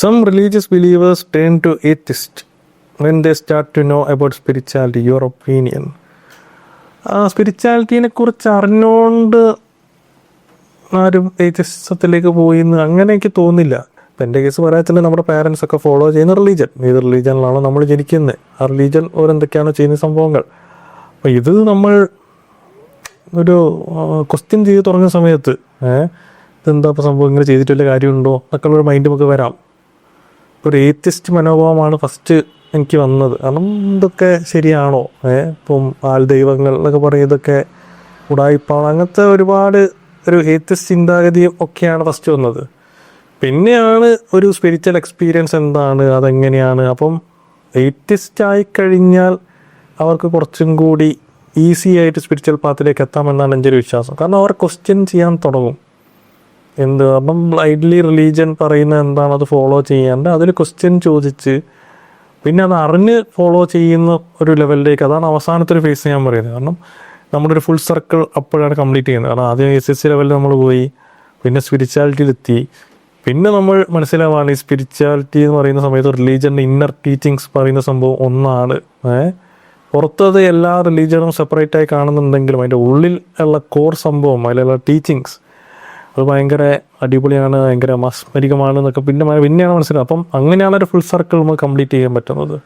Some religious believers turn to atheists when they start to know about spirituality. Your opinion? സ്പിരിച്വാലിറ്റീനെ കുറിച്ച് അറിഞ്ഞുകൊണ്ട് ആരും ഏത്യസത്തിലേക്ക് പോയി എന്ന് അങ്ങനെ എനിക്ക് തോന്നില്ല. ഇപ്പം എന്റെ കേസ് പറയാത്തില്ല നമ്മുടെ പാരൻസ് ഒക്കെ ഫോളോ ചെയ്യുന്ന റിലീജൻ ഏത് റിലീജനിലാണോ നമ്മൾ ജനിക്കുന്നത് ആ റിലീജൻ ഓരെന്തൊക്കെയാണോ ചെയ്യുന്ന സംഭവങ്ങൾ. അപ്പോൾ ഇത് നമ്മൾ ഒരു ക്വസ്റ്റ്യൻ ചെയ്ത് തുടങ്ങുന്ന സമയത്ത് ഏഹ് ഇതെന്താ ഇപ്പോൾ സംഭവം? ഇങ്ങനെ ചെയ്തിട്ട് വല്ല കാര്യമുണ്ടോ എന്നൊക്കെ ഉള്ളൊരു മൈൻഡ് നമുക്ക് വരാം. ഒരു ഏത്യസ്റ്റ് മനോഭാവമാണ് ഫസ്റ്റ് എനിക്ക് വന്നത്. കാരണം ഇതൊക്കെ ശരിയാണോ? ഏഹ് ഇപ്പം ആൾ ദൈവങ്ങൾ എന്നൊക്കെ പറയും ഇതൊക്കെ ഉടായിപ്പാണ്. അങ്ങനത്തെ ഒരുപാട് ഒരു ഏത്യസ്റ്റ് ചിന്താഗതിയും ഒക്കെയാണ് ഫസ്റ്റ് വന്നത്. പിന്നെയാണ് ഒരു സ്പിരിച്വൽ എക്സ്പീരിയൻസ് എന്താണ് അതെങ്ങനെയാണ്? അപ്പം ഏത്യസ്റ്റ് ആയി കഴിഞ്ഞാൽ അവർക്ക് കുറച്ചും കൂടി ഈസി ആയിട്ട് സ്പിരിച്വൽ പാത്തിലേക്ക് എത്താമെന്നാണ് എന്റെ ഒരു വിശ്വാസം. കാരണം അവർ ക്വസ്റ്റ്യൻ ചെയ്യാൻ തുടങ്ങും. എന്ത്? അപ്പം ബ്ലൈഡ്ലി റിലീജിയൻ പറയുന്ന എന്താണ്? അത് ഫോളോ ചെയ്യാണ്ട് അതൊരു ക്വസ്റ്റ്യൻ ചോദിച്ച് പിന്നെ അത് അറിഞ്ഞ് ഫോളോ ചെയ്യുന്ന ഒരു ലെവലിലേക്ക് അതാണ് അവസാനത്തെ ഒരു ഫേസ് ഞാൻ പറയുന്നത്. കാരണം നമ്മുടെ ഒരു ഫുൾ സർക്കിൾ അപ്പോഴാണ് കംപ്ലീറ്റ് ചെയ്യുന്നത്. കാരണം ആദ്യം എസ് എസ് സി ലെവലിൽ നമ്മൾ പോയി പിന്നെ സ്പിരിച്വാലിറ്റിയിലെത്തി പിന്നെ നമ്മൾ മനസ്സിലാവാണ് ഈ സ്പിരിച്വാലിറ്റി എന്ന് പറയുന്ന സമയത്ത് റിലീജിയന്റെ ഇന്നർ ടീച്ചിങ്സ് പറയുന്ന സംഭവം ഒന്നാണ്. ഏഹ് പുറത്തത് എല്ലാ റിലീജിയനും സെപ്പറേറ്റ് ആയി കാണുന്നുണ്ടെങ്കിലും അതിന്റെ ഉള്ളിൽ ഉള്ള കോർ സംഭവം അതിലുള്ള ടീച്ചിങ്സ് അത് ഭയങ്കര അടിപൊളിയാണ് ഭയങ്കര മസ്മരികമാണ് എന്നൊക്കെ പിന്നെ പിന്നെയാണ് മനസ്സിലായത് അപ്പം അങ്ങനെയാണ് ഒരു ഫുൾ സർക്കിൾ നമുക്ക് കംപ്ലീറ്റ് ചെയ്യാൻ പറ്റുന്നത്.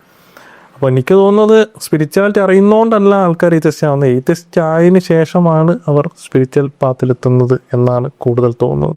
അപ്പോൾ എനിക്ക് തോന്നുന്നത് സ്പിരിച്വാലിറ്റി അറിയുന്നതുകൊണ്ടല്ല ആൾക്കാർ ടെസ്റ്റ് ആവുന്നത് ഈറ്റസ്റ്റ് ആയതിനു ശേഷമാണ് അവർ സ്പിരിച്വൽ പാത്തിലെത്തുന്നത് എന്നാണ് കൂടുതൽ തോന്നുന്നത്.